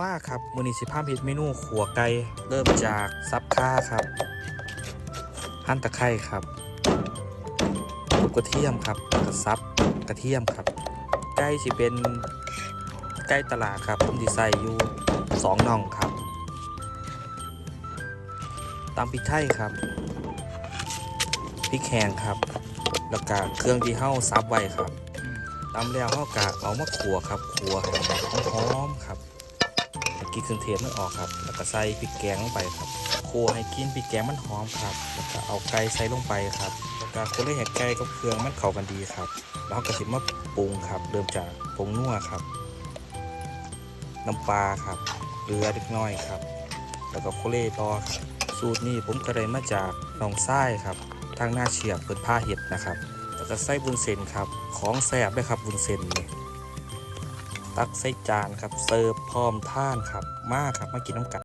ว่าครับมือนี้สิพาพิดเมนูขัวไก่เริ่มจากซับค่าครับหั่นตะไคร้ครับกกระเทียมครับกระซับกระเทียมครับไก่สิเป็นไก่ตลาดครับผมดีใส่อยู่สองน่องครับตามพริกไทยครับพริกแห้งครับ แล้วก็เครื่องที่เฮาซับไว้ครับตามแล้วเฮากะเอามาขัวครับขัวห้หอมๆครับ กินเครื่องเทศมันออกครับ แล้วก็ใส่พริกแกงลงไปครับขัวให้กินพริกแกงมันหอมครับ แล้วก็เอาไก่ใส่ลงไปครับแล้วก็คนเลยให้ไก่กับเครื่องมันเข้ากันดีครับ แล้วเราก็สิมาปรุงครับ เริ่มจากผงนัวครับ น้ำปลาครับเกลือเล็กน้อยครับ แล้วก็โคเล่ต่อครับ สูตรนี้ผมก็ได้มาจากหนองไส้ครับ ทางหน้าเฉียบเปิดผ้าเห็ดนะครับ แล้วก็ไส้บุญเส้นครับ ของแสบด้วยครับบุญเส้นนี่ ตักใส่จานครับ เสิร์ฟพร้อมท่านครับ มากครับ มากินน้ำกัน